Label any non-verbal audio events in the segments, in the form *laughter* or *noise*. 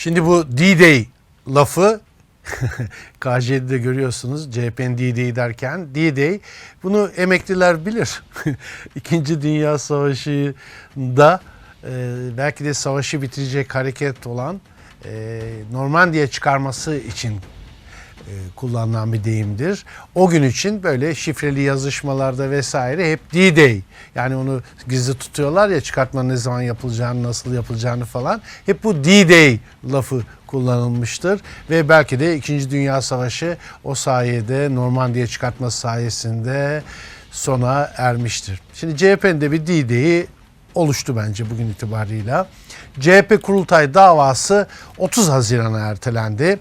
Şimdi bu D-Day lafı *laughs* KJ'de görüyorsunuz CHP'nin D-Day derken D-Day bunu emekliler bilir. *laughs* İkinci Dünya Savaşı'nda e, belki de savaşı bitirecek hareket olan e, Normandiya çıkarması için kullanılan bir deyimdir. O gün için böyle şifreli yazışmalarda vesaire hep D-Day. Yani onu gizli tutuyorlar ya çıkartma ne zaman yapılacağını, nasıl yapılacağını falan. Hep bu D-Day lafı kullanılmıştır. Ve belki de 2. Dünya Savaşı o sayede Normandiya çıkartması sayesinde sona ermiştir. Şimdi CHP'nin de bir D-Day'i oluştu bence bugün itibarıyla. CHP kurultay davası 30 Haziran'a ertelendi.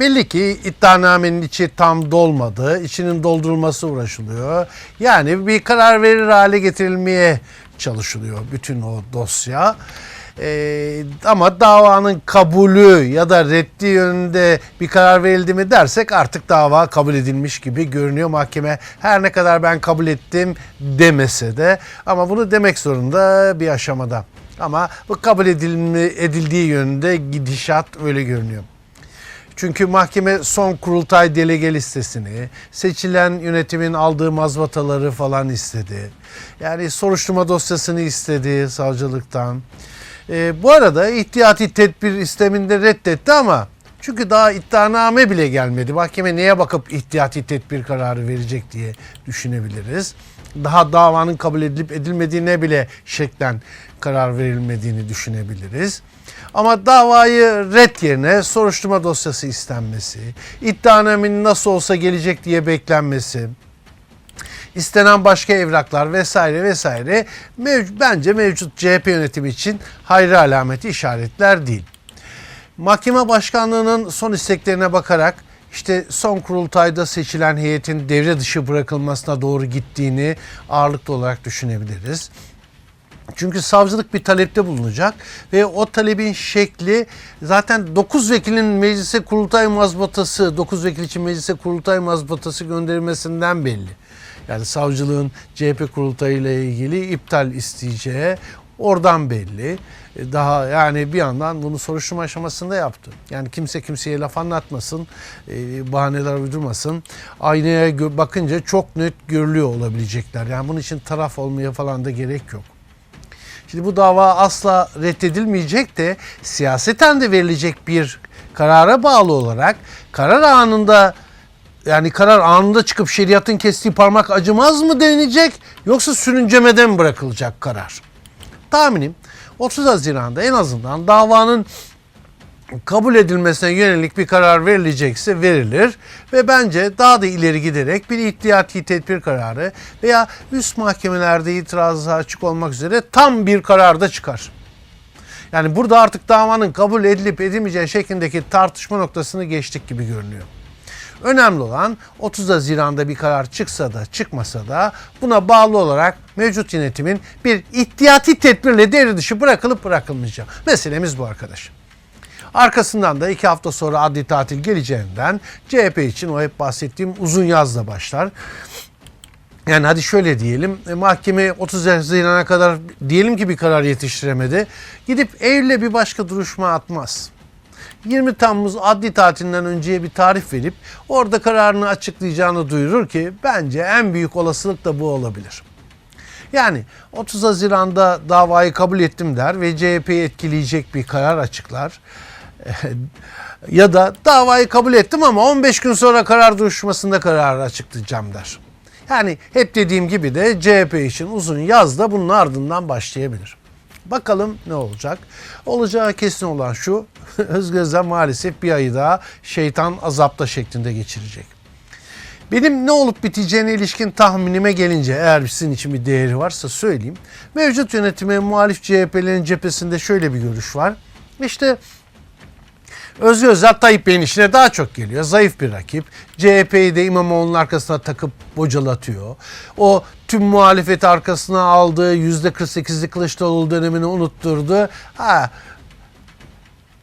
Belli ki iddianamenin içi tam dolmadı. İçinin doldurulması uğraşılıyor. Yani bir karar verir hale getirilmeye çalışılıyor bütün o dosya. Ee, ama davanın kabulü ya da reddi yönünde bir karar verildi mi dersek artık dava kabul edilmiş gibi görünüyor. Mahkeme her ne kadar ben kabul ettim demese de ama bunu demek zorunda bir aşamada. Ama bu kabul edildiği yönünde gidişat öyle görünüyor. Çünkü mahkeme son kurultay delege listesini, seçilen yönetimin aldığı mazbataları falan istedi. Yani soruşturma dosyasını istedi savcılıktan. Ee, bu arada ihtiyati tedbir isteminde reddetti ama çünkü daha iddianame bile gelmedi. Mahkeme neye bakıp ihtiyati tedbir kararı verecek diye düşünebiliriz. Daha davanın kabul edilip edilmediğine bile şeklen karar verilmediğini düşünebiliriz. Ama davayı red yerine soruşturma dosyası istenmesi, iddianamenin nasıl olsa gelecek diye beklenmesi, istenen başka evraklar vesaire vesaire mev- bence mevcut CHP yönetimi için hayra alameti işaretler değil. Mahkeme başkanlığının son isteklerine bakarak işte son kurultayda seçilen heyetin devre dışı bırakılmasına doğru gittiğini ağırlıklı olarak düşünebiliriz. Çünkü savcılık bir talepte bulunacak ve o talebin şekli zaten 9 vekilin meclise kurultay mazbatası, 9 vekil için meclise kurultay mazbatası gönderilmesinden belli. Yani savcılığın CHP kurultayı ile ilgili iptal isteyeceği oradan belli. E, Daha yani bir yandan bunu soruşturma aşamasında yaptı. Yani kimse kimseye laf anlatmasın, e, bahaneler uydurmasın. Aynaya bakınca çok net görülüyor olabilecekler. Yani bunun için taraf olmaya falan da gerek yok. Şimdi bu dava asla reddedilmeyecek de siyaseten de verilecek bir karara bağlı olarak karar anında yani karar anında çıkıp şeriatın kestiği parmak acımaz mı denilecek yoksa sürüncemeden mi bırakılacak karar? Tahminim 30 Haziran'da en azından davanın kabul edilmesine yönelik bir karar verilecekse verilir ve bence daha da ileri giderek bir ihtiyati tedbir kararı veya üst mahkemelerde itirazı açık olmak üzere tam bir karar da çıkar. Yani burada artık davanın kabul edilip edilmeyeceği şeklindeki tartışma noktasını geçtik gibi görünüyor. Önemli olan 30 Haziran'da bir karar çıksa da çıkmasa da buna bağlı olarak mevcut yönetimin bir ihtiyati tedbirle devre dışı bırakılıp bırakılmayacağı. Meselemiz bu arkadaş. Arkasından da iki hafta sonra adli tatil geleceğinden CHP için o hep bahsettiğim uzun yazla başlar. Yani hadi şöyle diyelim e, mahkeme 30 Haziran'a kadar diyelim ki bir karar yetiştiremedi. Gidip Eylül'e bir başka duruşma atmaz. 20 Temmuz adli tatilinden önceye bir tarih verip orada kararını açıklayacağını duyurur ki bence en büyük olasılık da bu olabilir. Yani 30 Haziran'da davayı kabul ettim der ve CHP'yi etkileyecek bir karar açıklar. *laughs* ya da davayı kabul ettim ama 15 gün sonra karar duruşmasında kararı açıklayacağım der. Yani hep dediğim gibi de CHP için uzun yaz da bunun ardından başlayabilir. Bakalım ne olacak? Olacağı kesin olan şu, *laughs* Özgöz'den maalesef bir ayı daha şeytan azapta şeklinde geçirecek. Benim ne olup biteceğine ilişkin tahminime gelince eğer sizin için bir değeri varsa söyleyeyim. Mevcut yönetime muhalif CHP'lerin cephesinde şöyle bir görüş var. İşte Özgür Özel Tayyip Bey'in işine daha çok geliyor. Zayıf bir rakip. CHP'yi de İmamoğlu'nun arkasına takıp bocalatıyor. O tüm muhalefeti arkasına aldığı %48'lik Kılıçdaroğlu dönemini unutturdu. Ha,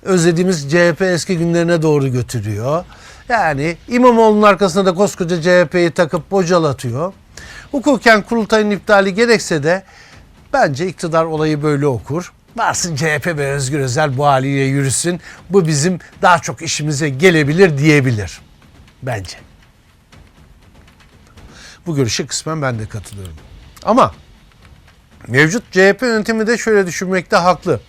özlediğimiz CHP eski günlerine doğru götürüyor. Yani İmamoğlu'nun arkasına da koskoca CHP'yi takıp bocalatıyor. Hukuken kurultayın iptali gerekse de bence iktidar olayı böyle okur. Varsın CHP ve Özgür Özel bu haliyle yürüsün. Bu bizim daha çok işimize gelebilir diyebilir. Bence. Bu görüşe kısmen ben de katılıyorum. Ama mevcut CHP yönetimi de şöyle düşünmekte haklı.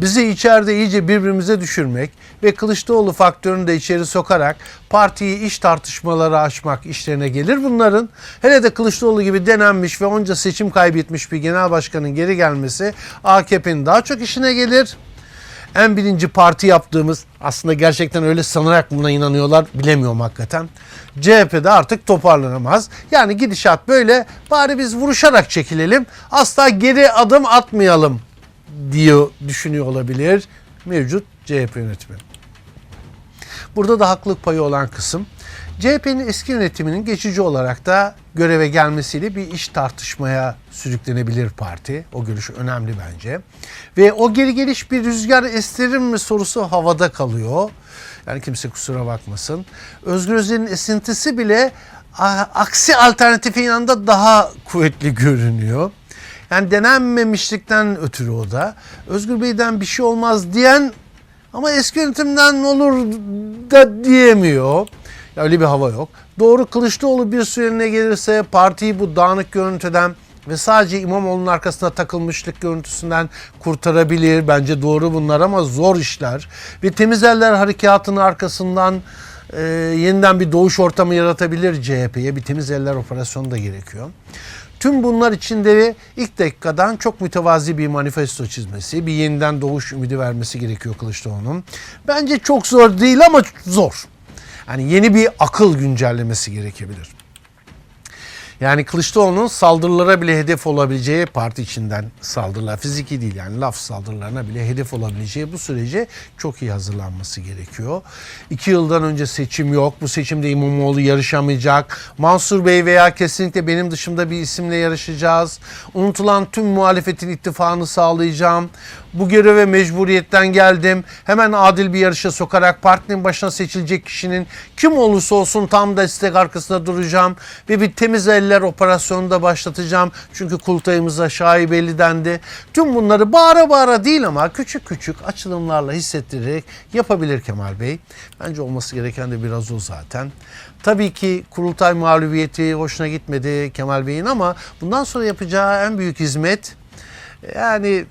Bizi içeride iyice birbirimize düşürmek ve Kılıçdaroğlu faktörünü de içeri sokarak partiyi iş tartışmaları açmak işlerine gelir bunların. Hele de Kılıçdaroğlu gibi denenmiş ve onca seçim kaybetmiş bir genel başkanın geri gelmesi AKP'nin daha çok işine gelir. En birinci parti yaptığımız aslında gerçekten öyle sanarak buna inanıyorlar bilemiyorum hakikaten. CHP'de artık toparlanamaz. Yani gidişat böyle bari biz vuruşarak çekilelim asla geri adım atmayalım diyor düşünüyor olabilir mevcut CHP yönetimi. Burada da haklılık payı olan kısım CHP'nin eski yönetiminin geçici olarak da göreve gelmesiyle bir iş tartışmaya sürüklenebilir parti. O görüş önemli bence. Ve o geri geliş bir rüzgar estirir mi sorusu havada kalıyor. Yani kimse kusura bakmasın. Özgür Özel'in esintisi bile aksi alternatifin yanında daha kuvvetli görünüyor. Yani denenmemişlikten ötürü o da. Özgür Bey'den bir şey olmaz diyen ama eski yönetimden olur da diyemiyor. Ya öyle bir hava yok. Doğru Kılıçdaroğlu bir süreliğine gelirse partiyi bu dağınık görüntüden ve sadece İmamoğlu'nun arkasına takılmışlık görüntüsünden kurtarabilir. Bence doğru bunlar ama zor işler. Ve temiz eller harekatının arkasından e, yeniden bir doğuş ortamı yaratabilir CHP'ye. Bir temiz eller operasyonu da gerekiyor. Tüm bunlar içinde ilk dakikadan çok mütevazi bir manifesto çizmesi, bir yeniden doğuş ümidi vermesi gerekiyor Kılıçdaroğlu'nun. Bence çok zor değil ama zor. Yani yeni bir akıl güncellemesi gerekebilir. Yani Kılıçdaroğlu'nun saldırılara bile hedef olabileceği parti içinden saldırılar, fiziki değil yani laf saldırılarına bile hedef olabileceği bu sürece çok iyi hazırlanması gerekiyor. İki yıldan önce seçim yok. Bu seçimde İmamoğlu yarışamayacak. Mansur Bey veya kesinlikle benim dışımda bir isimle yarışacağız. Unutulan tüm muhalefetin ittifakını sağlayacağım. Bu göreve mecburiyetten geldim. Hemen adil bir yarışa sokarak partinin başına seçilecek kişinin kim olursa olsun tam destek arkasında duracağım. Ve bir temiz eller operasyonu da başlatacağım. Çünkü kurultayımıza şaibeli dendi. Tüm bunları bağıra bağıra değil ama küçük küçük açılımlarla hissettirerek yapabilir Kemal Bey. Bence olması gereken de biraz o zaten. Tabii ki kurultay mağlubiyeti hoşuna gitmedi Kemal Bey'in ama bundan sonra yapacağı en büyük hizmet yani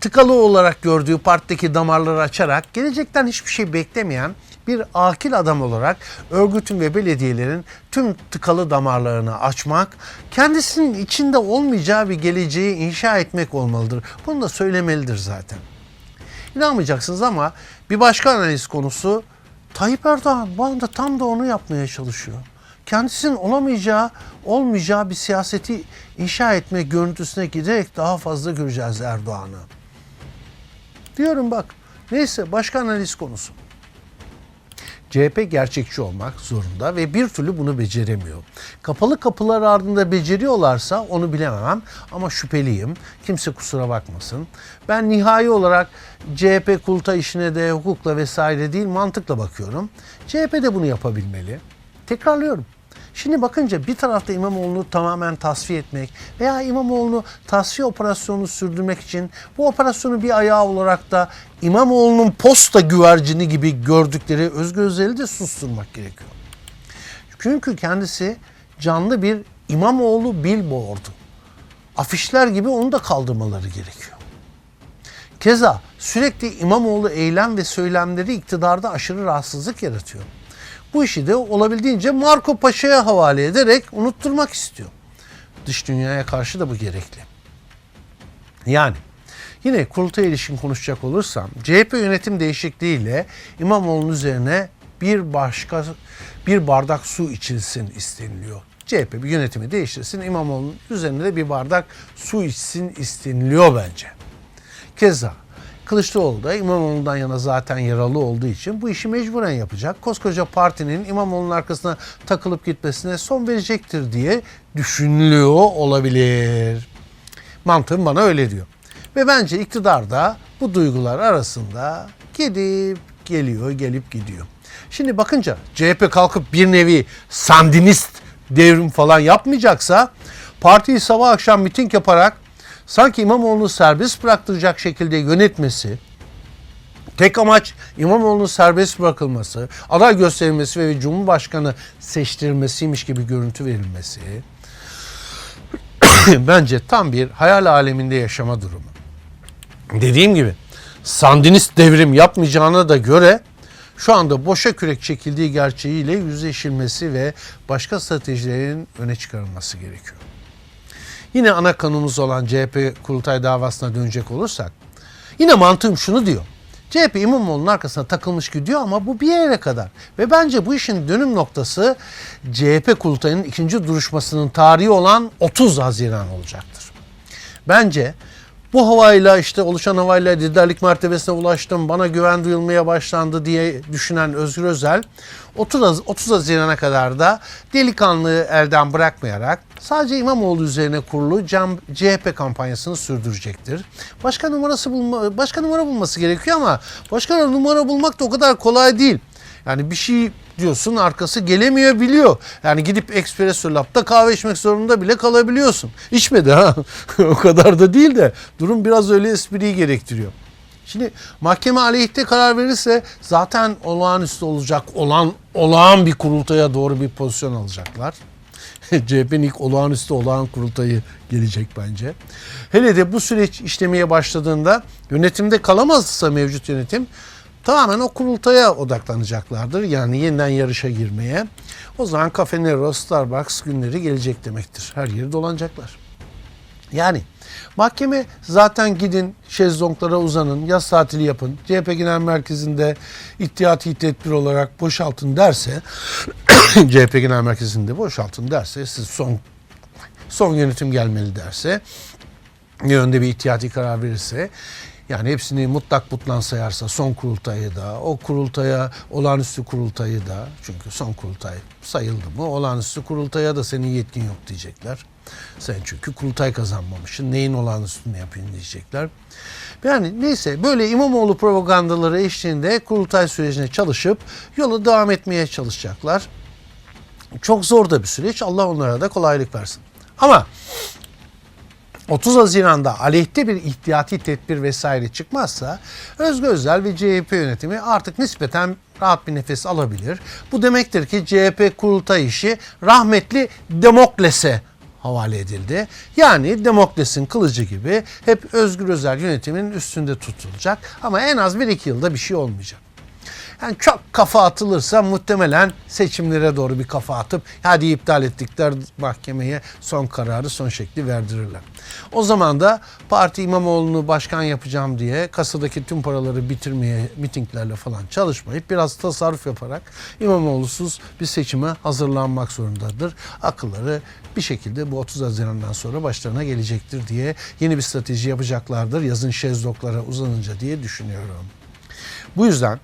tıkalı olarak gördüğü partideki damarları açarak gelecekten hiçbir şey beklemeyen bir akil adam olarak örgütün ve belediyelerin tüm tıkalı damarlarını açmak, kendisinin içinde olmayacağı bir geleceği inşa etmek olmalıdır. Bunu da söylemelidir zaten. İnanmayacaksınız ama bir başka analiz konusu Tayyip Erdoğan bu anda tam da onu yapmaya çalışıyor. Kendisinin olamayacağı, olmayacağı bir siyaseti inşa etme görüntüsüne giderek daha fazla göreceğiz Erdoğan'ı. Diyorum bak. Neyse başka analiz konusu. CHP gerçekçi olmak zorunda ve bir türlü bunu beceremiyor. Kapalı kapılar ardında beceriyorlarsa onu bilemem ama şüpheliyim. Kimse kusura bakmasın. Ben nihai olarak CHP kulta işine de hukukla vesaire değil mantıkla bakıyorum. CHP de bunu yapabilmeli. Tekrarlıyorum. Şimdi bakınca bir tarafta İmamoğlu'nu tamamen tasfiye etmek veya İmamoğlu'nu tasfiye operasyonunu sürdürmek için bu operasyonu bir ayağı olarak da İmamoğlu'nun posta güvercini gibi gördükleri Özgür Özel'i de susturmak gerekiyor. Çünkü kendisi canlı bir İmamoğlu billboardu. Afişler gibi onu da kaldırmaları gerekiyor. Keza sürekli İmamoğlu eylem ve söylemleri iktidarda aşırı rahatsızlık yaratıyor. Bu işi de olabildiğince Marco Paşa'ya havale ederek unutturmak istiyor. Dış dünyaya karşı da bu gerekli. Yani yine kurultaya ilişkin konuşacak olursam CHP yönetim değişikliğiyle İmamoğlu'nun üzerine bir başka bir bardak su içilsin isteniliyor. CHP bir yönetimi değiştirsin İmamoğlu'nun üzerine de bir bardak su içsin isteniliyor bence. Keza Kılıçdaroğlu da İmamoğlu'ndan yana zaten yaralı olduğu için bu işi mecburen yapacak. Koskoca partinin İmamoğlu'nun arkasına takılıp gitmesine son verecektir diye düşünülüyor olabilir. Mantığım bana öyle diyor. Ve bence iktidar da bu duygular arasında gidip geliyor, gelip gidiyor. Şimdi bakınca CHP kalkıp bir nevi sandinist devrim falan yapmayacaksa partiyi sabah akşam miting yaparak sanki İmamoğlu'nu serbest bıraktıracak şekilde yönetmesi, tek amaç İmamoğlu'nun serbest bırakılması, aday gösterilmesi ve Cumhurbaşkanı seçtirilmesiymiş gibi görüntü verilmesi *coughs* bence tam bir hayal aleminde yaşama durumu. Dediğim gibi Sandinist devrim yapmayacağına da göre şu anda boşa kürek çekildiği gerçeğiyle yüzleşilmesi ve başka stratejilerin öne çıkarılması gerekiyor. Yine ana konumuz olan CHP kurultay davasına dönecek olursak yine mantığım şunu diyor. CHP İmamoğlu'nun arkasına takılmış gidiyor ama bu bir yere kadar. Ve bence bu işin dönüm noktası CHP kurultayının ikinci duruşmasının tarihi olan 30 Haziran olacaktır. Bence bu havayla işte oluşan havayla liderlik mertebesine ulaştım, bana güven duyulmaya başlandı diye düşünen Özgür Özel 30, Haz- 30 Haziran'a kadar da delikanlılığı elden bırakmayarak sadece İmamoğlu üzerine kurulu CHP kampanyasını sürdürecektir. Başka numarası bulma, başka numara bulması gerekiyor ama başka numara bulmak da o kadar kolay değil. Yani bir şey diyorsun arkası gelemiyor biliyor. Yani gidip Espresso Lab'da kahve içmek zorunda bile kalabiliyorsun. İçmedi ha. *laughs* o kadar da değil de durum biraz öyle espriyi gerektiriyor. Şimdi mahkeme aleyhte karar verirse zaten olağanüstü olacak olan olağan bir kurultaya doğru bir pozisyon alacaklar. *laughs* CHP'nin ilk olağanüstü olağan kurultayı gelecek bence. Hele de bu süreç işlemeye başladığında yönetimde kalamazsa mevcut yönetim tamamen o kurultaya odaklanacaklardır. Yani yeniden yarışa girmeye. O zaman Cafe Nero, Starbucks günleri gelecek demektir. Her yeri dolanacaklar. Yani mahkeme zaten gidin şezlonglara uzanın, yaz tatili yapın, CHP Genel Merkezi'nde ihtiyati tedbir olarak boşaltın derse, *coughs* CHP Genel Merkezi'nde boşaltın derse, siz son son yönetim gelmeli derse, yönde bir ihtiyati karar verirse, yani hepsini mutlak mutlan sayarsa son kurultayı da, o kurultaya olağanüstü kurultayı da, çünkü son kurultay sayıldı mı, olağanüstü kurultaya da senin yetkin yok diyecekler. Sen çünkü kurultay kazanmamışsın, neyin olağanüstünü yapayım diyecekler. Yani neyse böyle İmamoğlu propagandaları eşliğinde kurultay sürecine çalışıp yola devam etmeye çalışacaklar. Çok zor da bir süreç. Allah onlara da kolaylık versin. Ama 30 Haziran'da aleyhte bir ihtiyati tedbir vesaire çıkmazsa Özgür Özel ve CHP yönetimi artık nispeten rahat bir nefes alabilir. Bu demektir ki CHP kurultay işi rahmetli Demokles'e havale edildi. Yani Demokles'in kılıcı gibi hep Özgür Özel yönetiminin üstünde tutulacak ama en az 1-2 yılda bir şey olmayacak. Yani çok kafa atılırsa muhtemelen seçimlere doğru bir kafa atıp hadi iptal ettikler mahkemeye son kararı son şekli verdirirler. O zaman da parti İmamoğlu'nu başkan yapacağım diye kasadaki tüm paraları bitirmeye mitinglerle falan çalışmayıp biraz tasarruf yaparak İmamoğlu'suz bir seçime hazırlanmak zorundadır. Akılları bir şekilde bu 30 Haziran'dan sonra başlarına gelecektir diye yeni bir strateji yapacaklardır yazın şezlonglara uzanınca diye düşünüyorum. Bu yüzden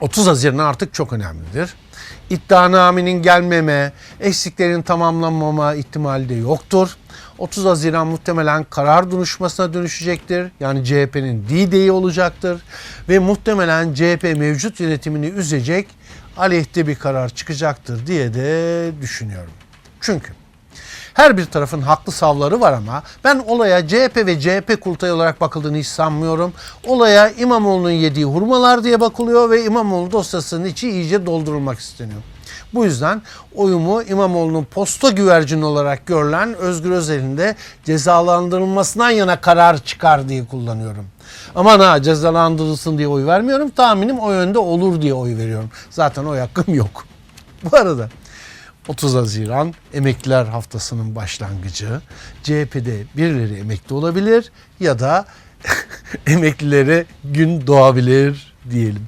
30 Haziran artık çok önemlidir. İddianamenin gelmeme, eksiklerin tamamlanmama ihtimali de yoktur. 30 Haziran muhtemelen karar duruşmasına dönüşecektir. Yani CHP'nin D-Day'i olacaktır. Ve muhtemelen CHP mevcut yönetimini üzecek aleyhte bir karar çıkacaktır diye de düşünüyorum. Çünkü her bir tarafın haklı savları var ama ben olaya CHP ve CHP kurultay olarak bakıldığını hiç sanmıyorum. Olaya İmamoğlu'nun yediği hurmalar diye bakılıyor ve İmamoğlu dosyasının içi iyice doldurulmak isteniyor. Bu yüzden oyumu İmamoğlu'nun posta güvercini olarak görülen Özgür Özel'in de cezalandırılmasından yana karar çıkar diye kullanıyorum. Aman ha cezalandırılsın diye oy vermiyorum. Tahminim o yönde olur diye oy veriyorum. Zaten oy hakkım yok. *laughs* Bu arada 30 Haziran emekliler haftasının başlangıcı. CHP'de birileri emekli olabilir ya da *laughs* emeklilere gün doğabilir diyelim.